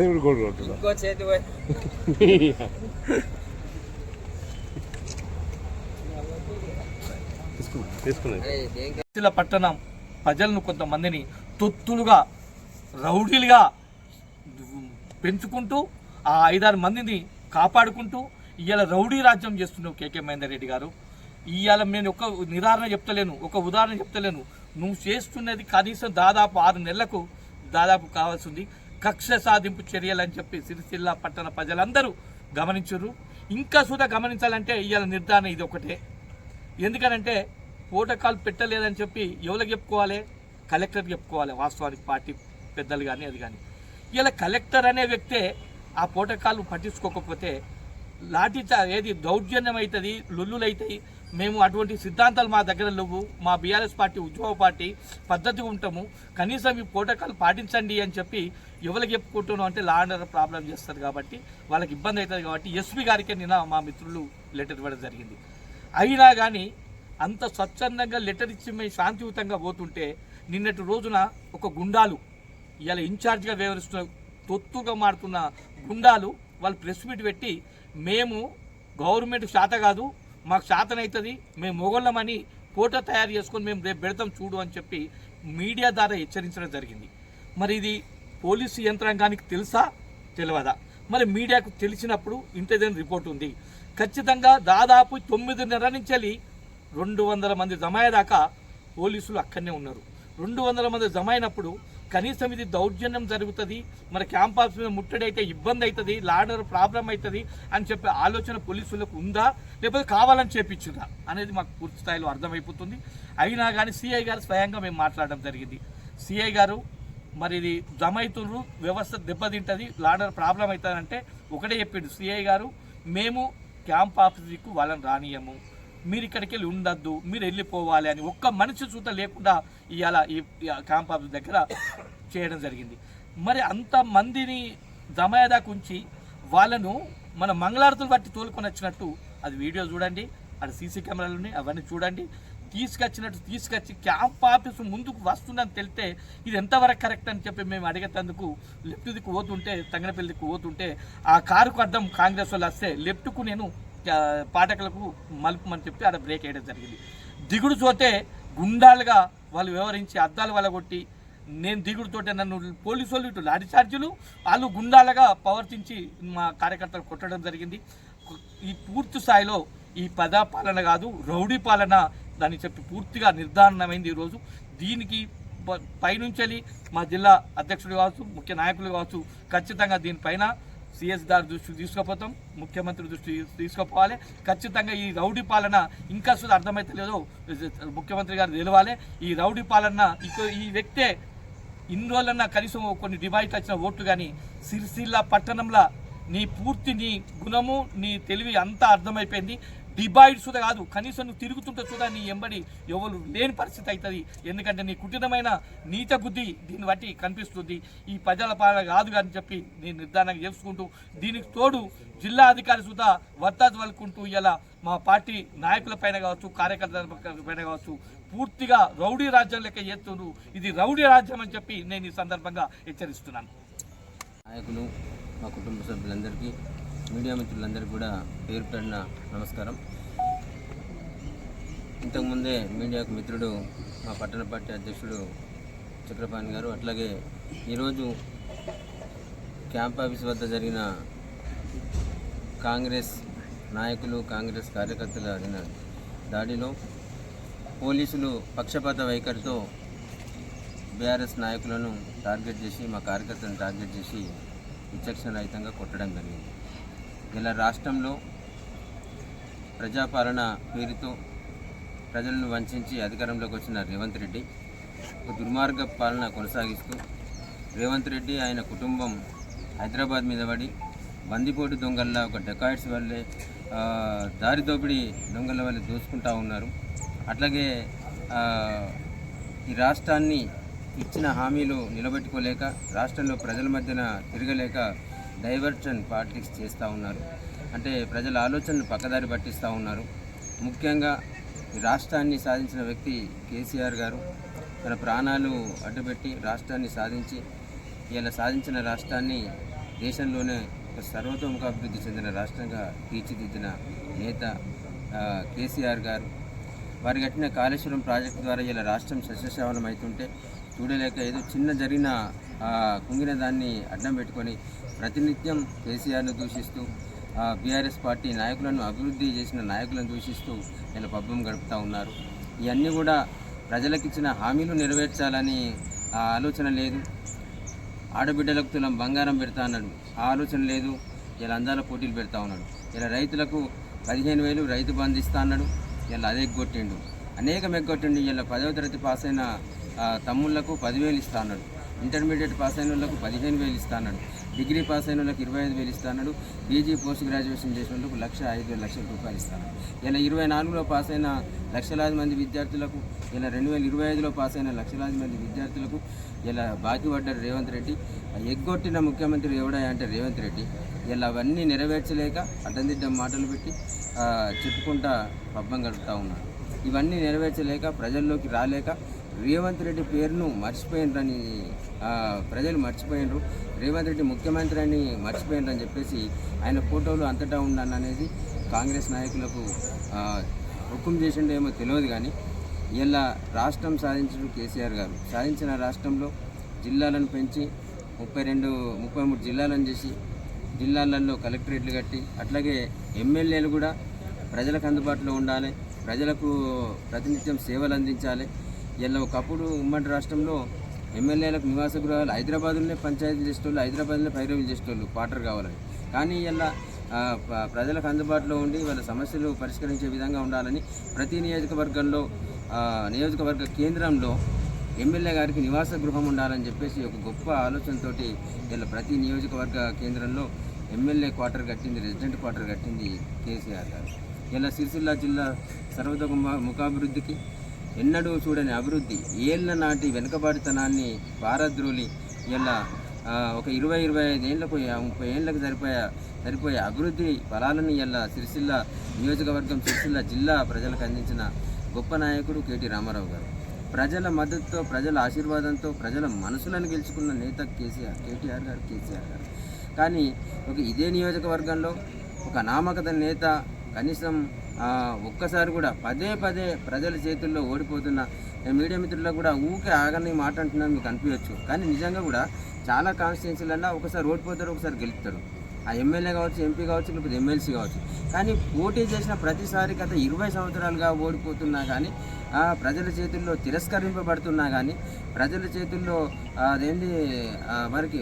అది కూడా గోడు కొట్టుదా ఇంకో చేతి పోయి. పట్టణం ప్రజలను కొంతమందిని తొత్తులుగా రౌడీలుగా పెంచుకుంటూ ఆ ఐదారు మందిని కాపాడుకుంటూ ఇవాళ రౌడీ రాజ్యం చేస్తున్నావు కేకే మహేందర్ రెడ్డి గారు. ఇవాళ నేను ఒక నిదారణ చెప్తలేను ఒక ఉదాహరణ చెప్తలేను. నువ్వు చేస్తున్నది కనీసం దాదాపు ఆరు నెలలకు దాదాపు కావాల్సింది కక్ష సాధింపు చర్యలు అని చెప్పి సిరిసిల్ల పట్టణ ప్రజలందరూ గమనించరు ఇంకా సుధా గమనించాలంటే ఇవాళ నిర్ధారణ ఇది ఒకటే. ఎందుకనంటే ప్రోటోకాల్ పెట్టలేదని చెప్పి ఎవరికి చెప్పుకోవాలి? కలెక్టర్ చెప్పుకోవాలి. వాస్తవానికి పార్టీ పెద్దలు కానీ అది కానీ ఇలా కలెక్టర్ అనే వ్యక్తే ఆ ప్రోటోకాల్ పట్టించుకోకపోతే లాఠీ ఏది దౌర్జన్యం అవుతుంది లొల్లులు అవుతాయి మేము అటువంటి సిద్ధాంతాలు మా దగ్గర లేవు. మా బీఆర్ఎస్ పార్టీ ఉద్యోగ పార్టీ పద్ధతి ఉంటాము. కనీసం ఈ ప్రోటోకాల్ పాటించండి అని చెప్పి ఎవరికి చెప్పుకుంటున్నాం అంటే లా అండ్ ఆర్డర్ ప్రాబ్లం చేస్తారు కాబట్టి వాళ్ళకి ఇబ్బంది అవుతుంది కాబట్టి ఎస్పీ గారికే నిన్న మా మిత్రులు లెటర్ ఇవ్వడం జరిగింది. అయినా కానీ అంత స్వచ్ఛందంగా లెటర్ ఇచ్చి మేము శాంతియుతంగా పోతుంటే నిన్నటి రోజున ఒక గుండాలు ఇవాళ ఇన్ఛార్జ్గా వ్యవహరిస్తున్న తొత్తుగా మారుతున్న గుండాలు వాళ్ళు ప్రెస్ మీట్ పెట్టి మేము గవర్నమెంట్ శాత కాదు మాకు శాతనవుతుంది మేము మొగళ్ళమని ఫోటో తయారు చేసుకొని మేము రేపు పెడతాం చూడు అని చెప్పి మీడియా ద్వారా హెచ్చరించడం జరిగింది. మరి ఇది పోలీసు యంత్రాంగానికి తెలుసా? తెలియదా మరి మీడియాకు తెలిసినప్పుడు ఇంటెలిజెన్స్ రిపోర్ట్ ఉంది. ఖచ్చితంగా దాదాపు తొమ్మిదిన్నర నుంచి వెళ్ళి రెండు వందల మంది జమ అయ్యేదాకా పోలీసులు అక్కడనే ఉన్నారు. రెండు వందల మంది జమ అయినప్పుడు కనీసం ఇది దౌర్జన్యం జరుగుతుంది మన క్యాంపస్ మీద ముట్టడి అయితే ఇబ్బంది అవుతుంది లాడర్ ప్రాబ్లం అవుతుంది అని చెప్పే ఆలోచన పోలీసులకు ఉందా లేకపోతే కావాలని చేపించిందా అనేది మాకు పూర్తి స్థాయిలో అర్థమైపోతుంది. అయినా కానీ సిఐ గారు స్వయంగా మేము మాట్లాడడం జరిగింది. సిఐ గారు మరి ఇది జమ అవుతున్నారు వ్యవస్థ దెబ్బతింటుంది లాడర్ ప్రాబ్లం అవుతుందంటే ఒకటే చెప్పిండు సిఐ గారు మేము క్యాంప్ ఆఫీస్కు వాళ్ళని రానియము. మీరు ఇక్కడికి వెళ్ళి ఉండద్దు మీరు వెళ్ళిపోవాలి అని ఒక్క మనిషి చూత లేకుండా ఇవాళ ఈ క్యాంప్ ఆఫీస్ దగ్గర చేయడం జరిగింది. మరి అంత మందిని ఉంచి వాళ్ళను మన మంగళారతులు బట్టి తోలుకొని వచ్చినట్టు అది వీడియో చూడండి అది సీసీ కెమెరాలు ఉన్నాయి అవన్నీ చూడండి. తీసుకొచ్చినట్టు తీసుకొచ్చి క్యాంప్ ఆఫీస్ ముందుకు వస్తుందని తెలితే ఇది ఎంతవరకు కరెక్ట్ అని చెప్పి మేము అడిగేటందుకు లెఫ్ట్ దిక్కు పోతుంటే తంగనపల్లి దిక్కు పోతుంటే ఆ కారుకు అర్థం కాంగ్రెస్ వాళ్ళు వస్తే లెఫ్ట్కు నేను పాఠకులకు మలుపుమని చెప్పి ఆడ బ్రేక్ వేయడం జరిగింది. దిగుడు చూస్తే గుండాలుగా వాళ్ళు వ్యవహరించి అద్దాలు వలగొట్టి నేను దిగుడుతోటే నన్ను పోలీసు వాళ్ళు ఇటు లాఠీ ఛార్జీలు వాళ్ళు గుండాలుగా ప్రవర్తించి మా కార్యకర్తలు కొట్టడం జరిగింది. ఈ పూర్తి స్థాయిలో ఈ పదా పాలన కాదు రౌడీ పాలన దాన్ని చెప్పి పూర్తిగా నిర్ధారణమైంది ఈరోజు. దీనికి పైనుంచి మా జిల్లా అధ్యక్షుడు కావచ్చు ముఖ్య నాయకులు కావచ్చు ఖచ్చితంగా దీనిపైన సిఎస్ గారి దృష్టికి తీసుకుపోతాం ముఖ్యమంత్రి దృష్టి తీసుకుపోవాలి. ఖచ్చితంగా ఈ రౌడీ పాలన ఇంకా సుధా అర్థమైతే లేదు. ముఖ్యమంత్రి గారు తెలవాలి ఈ రౌడీ పాలన ఈ వ్యక్తే ఇన్ని రోజులన్నా కనీసం కొన్ని డివైట్ వచ్చిన ఓట్లు కానీ సిరిసిల్ల పట్టణంలో నీ పూర్తి నీ గుణము నీ తెలివి అంతా అర్థమైపోయింది. డిబాయిడ్ సుధా కాదు. కనీసం నువ్వు తిరుగుతుంటే సుధా నీ ఎంబడి ఎవరు లేని పరిస్థితి అవుతుంది ఎందుకంటే నీ కుటిలమైన నీత బుద్ధి దీన్ని బట్టి కనిపిస్తుంది. ఈ ప్రజల పాలన కాదు అని చెప్పి నేను నిర్ధారణ చేసుకుంటూ దీనికి తోడు జిల్లా అధికారి సుధా వర్తాజ్ వల్కుంటూ ఇలా మా పార్టీ నాయకుల పైన కావచ్చు కార్యకర్తల పైన కావచ్చు పూర్తిగా రౌడీ రాజ్యం లెక్క చేస్తుండ్రు. ఇది రౌడీ రాజ్యం అని చెప్పి నేను ఈ సందర్భంగా హెచ్చరిస్తున్నాను. నాయకులు మా కుటుంబ సభ్యులందరికీ మీడియా మిత్రులందరికీ కూడా పేరు పేరున నమస్కారం. ఇంతకుముందే మీడియాకు మిత్రుడు మా పట్టణ పార్టీ అధ్యక్షుడు చక్రపాణి గారు అట్లాగే ఈరోజు క్యాంప్ ఆఫీస్ వద్ద జరిగిన కాంగ్రెస్ నాయకులు కాంగ్రెస్ కార్యకర్తల దాడిలో పోలీసులు పక్షపాత వైఖరితో బీఆర్ఎస్ నాయకులను టార్గెట్ చేసి మా కార్యకర్తలను టార్గెట్ చేసి విచక్షణ రహితంగా కొట్టడం జరిగింది. ఇలా రాష్ట్రంలో ప్రజాపాలన పేరుతో ప్రజలను వంచి అధికారంలోకి వచ్చిన రేవంత్ రెడ్డి ఒక దుర్మార్గ పాలన కొనసాగిస్తూ రేవంత్ రెడ్డి ఆయన కుటుంబం హైదరాబాద్ మీద పడి బందిపోటు దొంగల్లా ఒక డెకాయిట్స్ వల్లే దారిదోపిడి దారి దొంగల వల్లే దోసుకుంటా ఉన్నారు. అట్లాగే ఈ రాష్ట్రాన్ని ఇచ్చిన హామీలు నిలబెట్టుకోలేక రాష్ట్రంలో ప్రజల మధ్యన తిరగలేక డైవర్షన్ పాలిటిక్స్ చేస్తూ ఉన్నారు. అంటే ప్రజల ఆలోచనను పక్కదారి పట్టిస్తూ ఉన్నారు. ముఖ్యంగా రాష్ట్రాన్ని సాధించిన వ్యక్తి కేసీఆర్ గారు తన ప్రాణాలు అడ్డుపెట్టి రాష్ట్రాన్ని సాధించి ఇలా సాధించిన రాష్ట్రాన్ని దేశంలోనే ఒక సర్వతోముఖ అభివృద్ధి చెందిన రాష్ట్రంగా తీర్చిదిద్దిన నేత కేసీఆర్ గారు. వారి కట్టిన కాళేశ్వరం ప్రాజెక్టు ద్వారా ఇలా రాష్ట్రం సస్యశ్యావలం అవుతుంటే చూడలేక ఏదో చిన్న జరిగిన ఆ, కుంగిన దాన్ని అడ్డం పెట్టుకొని ప్రతినిత్యం కేసీఆర్ను దూషిస్తూ బీఆర్ఎస్ పార్టీ నాయకులను అభివృద్ధి చేసిన నాయకులను దూషిస్తూ ఇలా పబ్బం గడుపుతూ ఉన్నారు. ఇవన్నీ కూడా ప్రజలకిచ్చిన హామీలు నెరవేర్చాలని ఆలోచన లేదు. ఆడబిడ్డలకు తులం బంగారం పెడతా అన్నాడు. ఆ ఆలోచన లేదు. ఇలా అందాల పోటీలు పెడతా ఉన్నాడు. ఇలా రైతులకు పదిహేను వేలు రైతు బంధిస్తా అన్నాడు. ఇలా అదే ఎగ్గొట్టిండు అనేకం ఎగ్గొట్టిండు. ఇలా పదవ తరగతి పాస్ అయిన తమ్ముళ్ళకు పదివేలు ఇస్తా అన్నాడు. ఇంటర్మీడియట్ పాస్ అయిన వాళ్ళకు పదిహేను వేలు ఇస్తా డిగ్రీ పాస్ అయిన వాళ్ళకి ఇరవై ఐదు వేలు ఇస్తా పీజీ పోస్ట్ గ్రాడ్యుయేషన్ చేసిన వాళ్ళకు లక్ష ఐదు వేల లక్షల రూపాయలు ఇస్తాను ఇలా ఇరవై నాలుగులో పాస్ అయిన లక్షలాది మంది విద్యార్థులకు ఇలా రెండు వేల ఇరవై ఐదులో పాస్ అయిన లక్షలాది మంది విద్యార్థులకు ఇలా బాకీ పడ్డారు రేవంత్ రెడ్డి ఎగ్గొట్టిన ముఖ్యమంత్రి ఎవడా అంటే రేవంత్ రెడ్డి. ఇలా అవన్నీ నెరవేర్చలేక అడ్డందిడ్డం మాటలు పెట్టి చెప్పుకుంటా పబ్బం గడుపుతూ ఉన్నాడు. ఇవన్నీ నెరవేర్చలేక ప్రజల్లోకి రాలేక రేవంత్ రెడ్డి పేరును మర్చిపోయినరని ప్రజలు మర్చిపోయినరు. రేవంత్ రెడ్డి ముఖ్యమంత్రి అని మర్చిపోయినరని చెప్పేసి ఆయన ఫోటోలు అంతటా ఉండను అనేది కాంగ్రెస్ నాయకులకు హుకుం చేసిండో ఏమో తెలియదు కానీ ఇలా రాష్ట్రం సాధించడం కేసీఆర్ గారు. సాధించిన రాష్ట్రంలో జిల్లాలను పెంచి ముప్పై రెండు ముప్పై మూడు జిల్లాలను చేసి జిల్లాలలో కలెక్టరేట్లు కట్టి అట్లాగే ఎమ్మెల్యేలు కూడా ప్రజలకు అందుబాటులో ఉండాలి ప్రజలకు ప్రతినిత్యం సేవలు అందించాలి ఇలా ఒకప్పుడు ఉమ్మడి రాష్ట్రంలో ఎమ్మెల్యేలకు నివాస గృహాలు హైదరాబాద్లోనే పంచాయతీలు చేసేటోళ్ళు హైదరాబాద్లో పైరవీలు చేసేటోళ్ళు క్వార్టర్ కావాలని కానీ ఇలా ప్రజలకు అందుబాటులో ఉండి వాళ్ళ సమస్యలు పరిష్కరించే విధంగా ఉండాలని ప్రతి నియోజకవర్గంలో నియోజకవర్గ కేంద్రంలో ఎమ్మెల్యే గారికి నివాస గృహం ఉండాలని చెప్పేసి ఒక గొప్ప ఆలోచనతోటి ఇలా ప్రతి నియోజకవర్గ కేంద్రంలో ఎమ్మెల్యే క్వార్టర్ కట్టింది రెసిడెంట్ క్వార్టర్ కట్టింది కేసీఆర్ గారు. ఇలా సిరిసిల్ల జిల్లా సర్వతోమ ముఖాభివృద్ధికి ఎన్నడూ చూడని అభివృద్ధి. ఏళ్ళ నాటి వెనుకబాటుతనాన్ని పారద్రోలి ఇలా ఒక ఇరవై ఇరవై ఐదు ఏళ్ళకు ముప్పై ఏళ్ళకు సరిపోయే సరిపోయే అభివృద్ధి ఫలాలను ఇలా సిరిసిల్ల నియోజకవర్గం సిరిసిల్ల జిల్లా ప్రజలకు అందించిన గొప్ప నాయకుడు కేటీ రామారావు గారు. ప్రజల మద్దతుతో ప్రజల ఆశీర్వాదంతో ప్రజల మనసులను గెలుచుకున్న నేత కేసీఆర్ కేటీఆర్ గారు కేసీఆర్ గారు. కానీ ఒక ఇదే నియోజకవర్గంలో ఒక నామకత నేత కనీసం ఒక్కసారి కూడా పదే పదే ప్రజల చేతుల్లో ఓడిపోతున్న మీడియా మిత్రులకు కూడా ఊకే ఆగని మాట అంటున్నాను మీకు అనిపించవచ్చు కానీ నిజంగా కూడా చాలా కాన్స్టిట్యున్సీలన్నా ఒకసారి ఓడిపోతారు ఒకసారి గెలుపుతారు ఆ ఎమ్మెల్యే కావచ్చు ఎంపీ కావచ్చు లేకపోతే ఎమ్మెల్సీ కావచ్చు. కానీ పోటీ చేసిన ప్రతిసారి గత ఇరవై సంవత్సరాలుగా ఓడిపోతున్నా కానీ ప్రజల చేతుల్లో తిరస్కరింపబడుతున్నా కానీ ప్రజల చేతుల్లో అదేంటి వారికి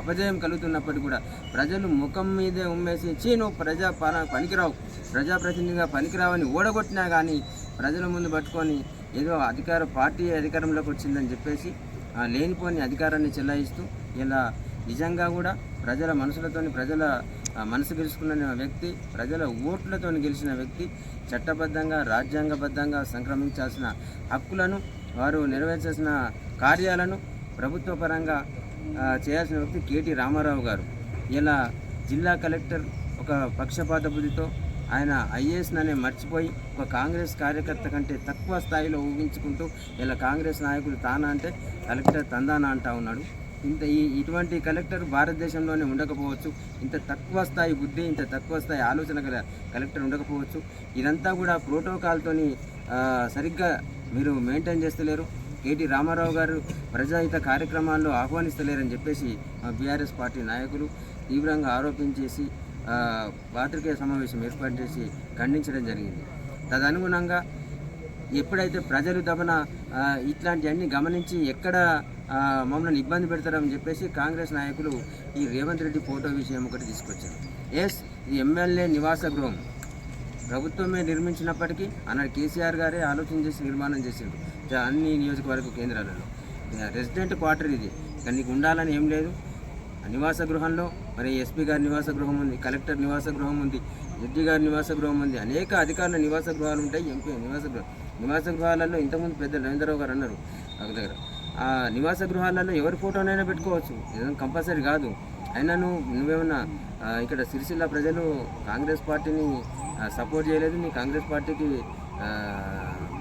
అపజయం కలుగుతున్నప్పటికీ కూడా ప్రజలు ముఖం మీదే ఉమ్మేసి చీను ప్రజా పన పనికిరావు ప్రజాప్రతినిధిగా పనికిరావని ఓడగొట్టినా కానీ ప్రజల ముందు పట్టుకొని ఏదో అధికార పార్టీ అధికారంలోకి వచ్చిందని చెప్పేసి లేనిపోని అధికారాన్ని చెల్లాయిస్తూ ఇలా నిజంగా కూడా ప్రజల మనసులతోని ప్రజల మనసు గెలుచుకున్న వ్యక్తి ప్రజల ఓట్లతో గెలిచిన వ్యక్తి చట్టబద్ధంగా రాజ్యాంగబద్ధంగా సంక్రమించాల్సిన హక్కులను వారు నెరవేర్చాల్సిన కార్యాలను ప్రభుత్వ పరంగా చేయాల్సిన వ్యక్తి కేటీ రామారావు గారు. ఇలా జిల్లా కలెక్టర్ ఒక పక్షపాత బుద్ధితో ఆయన ఐఏఎస్ననే మర్చిపోయి ఒక కాంగ్రెస్ కార్యకర్త కంటే తక్కువ స్థాయిలో ఊహించుకుంటూ ఇలా కాంగ్రెస్ నాయకులు తానా అంటే కలెక్టర్ తందానా అంటా ఉన్నాడు. ఇంత ఈ ఇటువంటి కలెక్టర్ భారతదేశంలోనే ఉండకపోవచ్చు ఇంత తక్కువ స్థాయి బుద్ధి ఇంత తక్కువ స్థాయి ఆలోచన గల కలెక్టర్ ఉండకపోవచ్చు. ఇదంతా కూడా ప్రోటోకాల్తోని సరిగ్గా మీరు మెయింటైన్ చేస్తలేరు. కేటీ రామారావు గారు ప్రజాహిత కార్యక్రమాల్లో ఆహ్వానిస్తలేరని చెప్పేసి బీఆర్ఎస్ పార్టీ నాయకులు తీవ్రంగా ఆరోపించేసి పాత్రికేయ సమావేశం ఏర్పాటు చేసి ఖండించడం జరిగింది. తదనుగుణంగా ఎప్పుడైతే ప్రజలు దమన ఇట్లాంటివన్నీ గమనించి ఎక్కడ మమ్మల్ని ఇబ్బంది పెడతారని చెప్పేసి కాంగ్రెస్ నాయకులు ఈ రేవంత్ రెడ్డి ఫోటో విషయం ఒకటి తీసుకొచ్చారు. ఎస్ ఇది ఎమ్మెల్యే నివాస గృహం. ప్రభుత్వమే నిర్మించినప్పటికీ అన్నాడు కేసీఆర్ గారే ఆలోచన చేసి నిర్మాణం చేసిండు. అన్ని నియోజకవర్గ కేంద్రాలలో. రెసిడెంట్ క్వార్టర్ ఇది. ఇక్కడ నీకు ఉండాలని ఏం లేదు. నివాస గృహంలో మరి ఎస్పీ గారి నివాస గృహం ఉంది కలెక్టర్ నివాస గృహం ఉంది జడ్జి గారి నివాస గృహం ఉంది. అనేక అధికారుల నివాస గృహాలు ఉంటాయి ఎంపీ నివాస గృహం. నివాస గృహాలలో ఇంతకుముందు పెద్ద రవీంద్రరావు గారు అన్నారు. ఒక దగ్గర ఆ నివాస గృహాలలో ఎవరి ఫోటోనైనా పెట్టుకోవచ్చు. ఏదైనా కంపల్సరీ కాదు. అయినా నువ్వు నువ్వేమన్నా ఇక్కడ సిరిసిల్ల ప్రజలు కాంగ్రెస్ పార్టీని సపోర్ట్ చేయలేదు నీ కాంగ్రెస్ పార్టీకి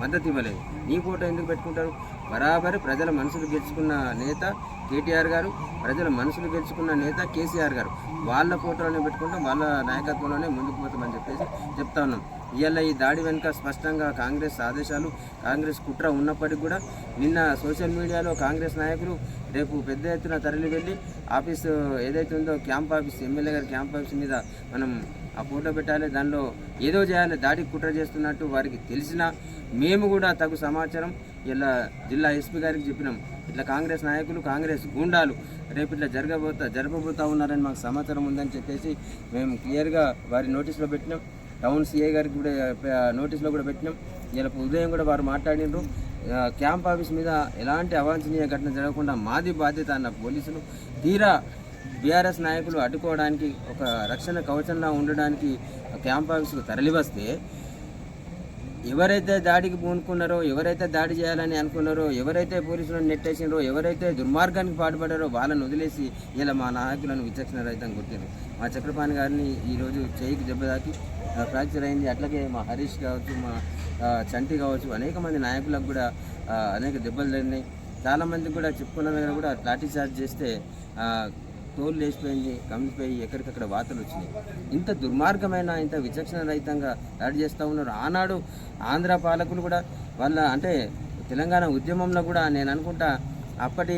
మద్దతు ఇవ్వలేదు. నీ ఫోటో ఎందుకు పెట్టుకుంటారు? బరాబరి ప్రజల మనసులు గెలుచుకున్న నేత కేటీఆర్ గారు ప్రజల మనసులు గెలుచుకున్న నేత కేసీఆర్ గారు. వాళ్ళ ఫోటోలోనే పెట్టుకుంటాం వాళ్ళ నాయకత్వంలోనే ముందుకు పోతామని చెప్పేసి చెప్తా ఉన్నాం. ఇవాళ ఈ దాడి వెనుక స్పష్టంగా కాంగ్రెస్ ఆదేశాలు కాంగ్రెస్ కుట్ర ఉన్నప్పటికీ కూడా నిన్న సోషల్ మీడియాలో కాంగ్రెస్ నాయకులు రేపు పెద్ద ఎత్తున తరలి వెళ్ళి ఆఫీసు ఏదైతే ఉందో క్యాంప్ ఆఫీస్ ఎమ్మెల్యే గారి క్యాంప్ ఆఫీస్ మీద మనం ఆ ఫోటో పెట్టాలి. దానిలో ఏదో చేయాలి దాడికి కుట్ర చేస్తున్నట్టు వారికి తెలిసినా మేము కూడా తగు సమాచారం ఇలా జిల్లా ఎస్పీ గారికి చెప్పినాం. ఇట్లా కాంగ్రెస్ నాయకులు కాంగ్రెస్ గూండాలు రేపు ఇట్లా జరగబోతా జరగబోతా ఉన్నారని మాకు సమాచారం ఉందని చెప్పేసి మేము క్లియర్గా వారి నోటీస్లో పెట్టినాం. టౌన్ సిఏ గారికి కూడా నోటీసులో నోటీస్లో కూడా పెట్టినాం. ఇలా ఉదయం కూడా వారు మాట్లాడినారు. క్యాంప్ ఆఫీస్ మీద ఎలాంటి అవాంఛనీయ ఘటన జరగకుండా మాది బాధ్యత అన్న పోలీసులు తీరా బీఆర్ఎస్ నాయకులు అడ్డుకోవడానికి ఒక రక్షణ కవచంలా ఉండడానికి క్యాంప్ ఆఫీసుకు తరలివస్తే ఎవరైతే దాడికి పూనుకున్నారో ఎవరైతే దాడి చేయాలని అనుకున్నారో ఎవరైతే పోలీసులను నెట్టేసినారో ఎవరైతే దుర్మార్గానికి పాటుపడారో వాళ్ళని వదిలేసి ఇలా మా నాయకులను విచక్షణ రహితం కొట్టారు మా చక్రపాణి గారిని ఈరోజు చేయికి దెబ్బతాకి ఫ్రాక్చర్ అయింది. అట్లాగే మా హరీష్ కావచ్చు మా చంటి కావచ్చు అనేక మంది నాయకులకు కూడా అనేక దెబ్బలు తగిలినాయి. చాలామంది కూడా చెప్పుకున్న దగ్గర కూడా లాఠీ చార్జ్ చేస్తే తోలు లేచిపోయింది కమిలిపోయి ఎక్కడికక్కడ వార్తలు వచ్చినాయి. ఇంత దుర్మార్గమైన ఇంత విచక్షణ రహితంగా దాడి చేస్తూ ఉన్నారు. ఆనాడు ఆంధ్ర పాలకులు కూడా వాళ్ళ అంటే తెలంగాణ ఉద్యమంలో కూడా నేను అనుకుంటా అప్పటి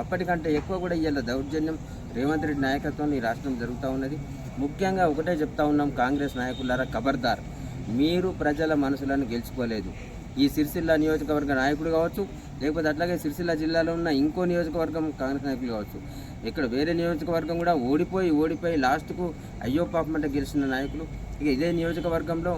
అప్పటికంటే ఎక్కువ కూడా ఇవాళ దౌర్జన్యం. రేవంత్ రెడ్డి నాయకత్వంలో ఈ రాష్ట్రం జరుగుతూ ఉన్నది. ముఖ్యంగా ఒకటే చెప్తా ఉన్నాం కాంగ్రెస్ నాయకులారా ఖబర్దార్. మీరు ప్రజల మనసులను గెలుచుకోలేదు. ఈ సిరిసిల్ల నియోజకవర్గ నాయకుడు కావచ్చు లేకపోతే అట్లాగే సిరిసిల్ల జిల్లాలో ఉన్న ఇంకో నియోజకవర్గం కాంగ్రెస్ నాయకులు కావచ్చు. ఇక్కడ వేరే నియోజకవర్గం కూడా ఓడిపోయి ఓడిపోయి లాస్ట్కు అయ్యో పాపం గెలిచిన నాయకులు. ఇక ఇదే నియోజకవర్గంలో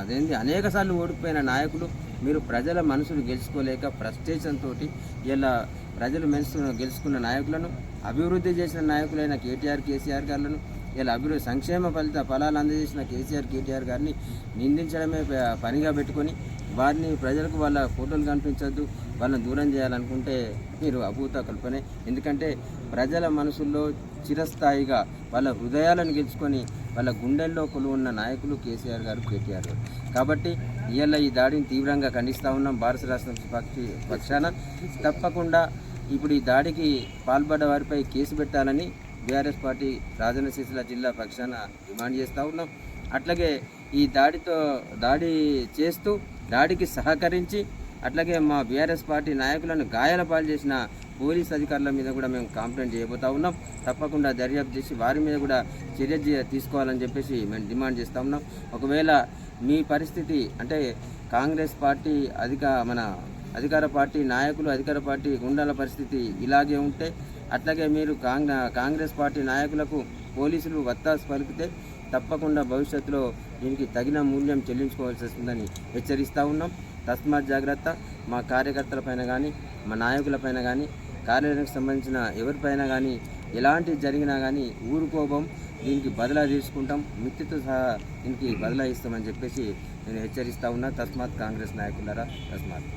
అదేంటి అనేక సార్లు ఓడిపోయిన నాయకులు. మీరు ప్రజల మనసును గెలుచుకోలేక ఫ్రస్ట్రేషన్ తోటి ఇలా ప్రజలు మనసును గెలుచుకున్న నాయకులను అభివృద్ధి చేసిన నాయకులైన కేటీఆర్ కేసీఆర్ గారులను ఇలా అభివృద్ధి సంక్షేమ ఫలిత ఫలాలు అందజేసిన కేసీఆర్ కేటీఆర్ గారిని నిందించడమే పనిగా పెట్టుకొని వారిని ప్రజలకు వాళ్ళ ఫోటోలు కనిపించద్దు వాళ్ళని దూరం చేయాలనుకుంటే మీరు అభూత కల్పనే. ఎందుకంటే ప్రజల మనసుల్లో చిరస్థాయిగా వాళ్ళ హృదయాలను గెలుచుకొని వాళ్ళ గుండెల్లో కొలువున్న నాయకులు కేసీఆర్ గారు కేటీఆర్ గారు. కాబట్టి ఇవాళ ఈ దాడిని తీవ్రంగా ఖండిస్తూ ఉన్నాం భారత రాష్ట్రం పక్షి పక్షాన. తప్పకుండా ఇప్పుడు ఈ దాడికి పాల్పడ్డ వారిపై కేసు పెట్టాలని బీఆర్ఎస్ పార్టీ రాజన్న సిరిసిల్ల జిల్లా పక్షాన డిమాండ్ చేస్తూ ఉన్నాం. అట్లాగే ఈ దాడితో దాడి చేస్తూ దాడికి సహకరించి అట్లాగే మా బీఆర్ఎస్ పార్టీ నాయకులను గాయాల పాలు చేసిన పోలీస్ అధికారుల మీద కూడా మేము కంప్లైంట్ చేయబోతా ఉన్నాం. తప్పకుండా దర్యాప్తు చేసి వారి మీద కూడా చర్య తీసుకోవాలని చెప్పేసి మేము డిమాండ్ చేస్తూ ఉన్నాం. ఒకవేళ మీ పరిస్థితి అంటే కాంగ్రెస్ పార్టీ అధిక మన అధికార పార్టీ నాయకులు అధికార పార్టీ గుండాల పరిస్థితి ఇలాగే ఉంటే అట్లాగే మీరు కాంగ్ర కాంగ్రెస్ పార్టీ నాయకులకు పోలీసులు వత్తాసు పలికితే తప్పకుండా భవిష్యత్తులో దీనికి తగిన మూల్యం చెల్లించుకోవాల్సి వస్తుందని హెచ్చరిస్తూ ఉన్నాం. తస్మాత్ జాగ్రత్త మా కార్యకర్తలపైన కానీ మా నాయకులపైన కానీ కార్యాలయానికి సంబంధించిన ఎవరిపైన కానీ ఎలాంటి జరిగినా కానీ ఊరుకోబం దీనికి బదలా తీసుకుంటాం మిత్తితో సహా దీనికి బదలా ఇస్తామని చెప్పేసి నేను హెచ్చరిస్తా ఉన్నా. తస్మాత్ కాంగ్రెస్ నాయకులరా తస్మాత్.